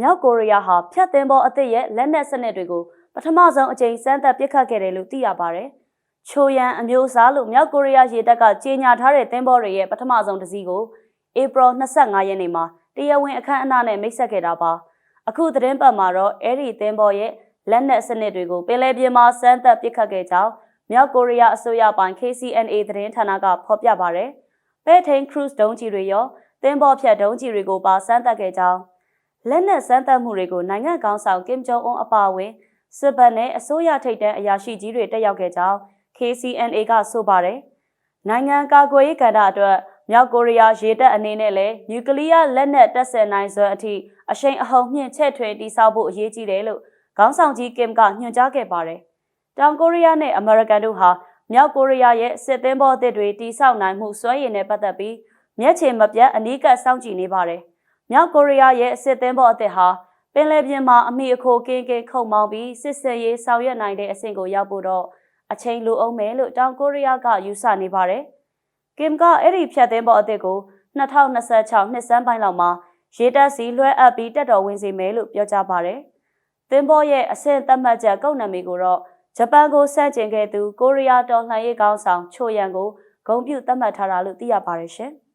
မြောက်ကိုရီးယားဟာဖျက်သိမ်းပေါ်အသစ်ရဲ့လက်နက်စနစ်တွေကိုပထမဆုံးအကြိမ်စမ်းသပ်ပစ်ခတ်ခဲ့တယ်လို့သိရပါတယ်။ချိုယန်အမျိုးအစားလို့မြောက်ကိုရီးယားရေတပ်ကကြေညာထားတဲ့သင်းဘောတွေရဲ့ပထမဆုံးတစ်စီးကိုဧပြီ25ရက်နေ့မှာတရားဝင်အခမ်းအနားနဲ့မိတ်ဆက်ခဲ့တာပါ။အခုသတင်းပတ်မှာတော့အဲ့ဒီသင်းဘောရဲ့လက်နက်စနစ်တွေကိုပင်လယ်ပြင်မှာစမ်းသပ်ပစ်ခတ်ခဲ့ကြောင်းမြောက်ကိုရီးယားအစိုးရပိုင် KCNA သတင်းဌာနကဖော်ပြပါရယ်။ပဲထိန်ခရုစ်ဒုံးကြီးတွေရောသင်းဘောဖြတ်ဒုံးကြီးတွေကိုပါစမ်းသပ်ခဲ့ကြောင်း လက်နက်စမ်းသပ်မှုတွေကိုနိုင်ငံကောင်းဆောင်ကင်ဂျုံအွန်အပါအဝင်စစ်ဘက်နဲ့အစိုးရထိပ်တန်းအရာရှိကြီးတွေတက်ရောက်ခဲ့ကြောင်း KCNA ကဆိုပါတယ်။နိုင်ငံကာကွယ်ရေးကဏ္ဍအတွက်မြောက်ကိုရီးယားရေတပ်အနေနဲ့လည်းနျူကလ িয়ার လက်နက်တပ်ဆင်နိုင်စွမ်းအထိအရှိန်အဟုန်မြင့်ချဲ့ထွေတိစောက်ဖို့အရေးကြီးတယ်လို့ခေါင်းဆောင်ကြီးကင်ကညွှန်ကြားခဲ့ပါတယ်။တောင်ကိုရီးယားနဲ့အမေရိကန်တို့ဟာမြောက်ကိုရီးယားရဲ့စစ်သင်းဘောအသစ်တွေတိစောက်နိုင်မှုစွမ်းရည်နဲ့ပတ်သက်ပြီးမျက်ခြေမပြတ်အနီးကပ်စောင့်ကြည့်နေပါတယ်။ မြောက်ကိုရီးယားရဲ့စစ်သင်းဘောအသစ်ဟာပင်လယ်ပြင်မှာအမိအခိုကင်းကင်းခုန်မောင်းပြီးစစ်စင်ရေးဆောင်ရွက်နိုင်တဲ့အဆင့်ကိုရောက်ဖို့တော့အချိန်လိုအောင်မယ်လို့တောင်ကိုရီးယားကယူဆနေပါတယ်။ကင်ကအဲ့ဒီဖြတ်သိမ်းပေါ်အသစ်ကို2026နှစ်စန်းပိုင်းလောက်မှာရေတပ်စီလွှဲအပ်ပြီးတက်တော်ဝင်စေမယ်လို့ပြောကြားပါတယ်။သင်္ဘောရဲ့အဆင့်သတ်မှတ်ချက်ကုတ်နံမေကိုတော့ဂျပန်ကိုဆန့်ကျင်ခဲ့သူကိုရီးယားတော်လှန်ရေးကောင်းဆောင်ချိုယန်ကိုဂုံပြုသတ်မှတ်ထားတာလို့သိရပါတယ်ရှင်။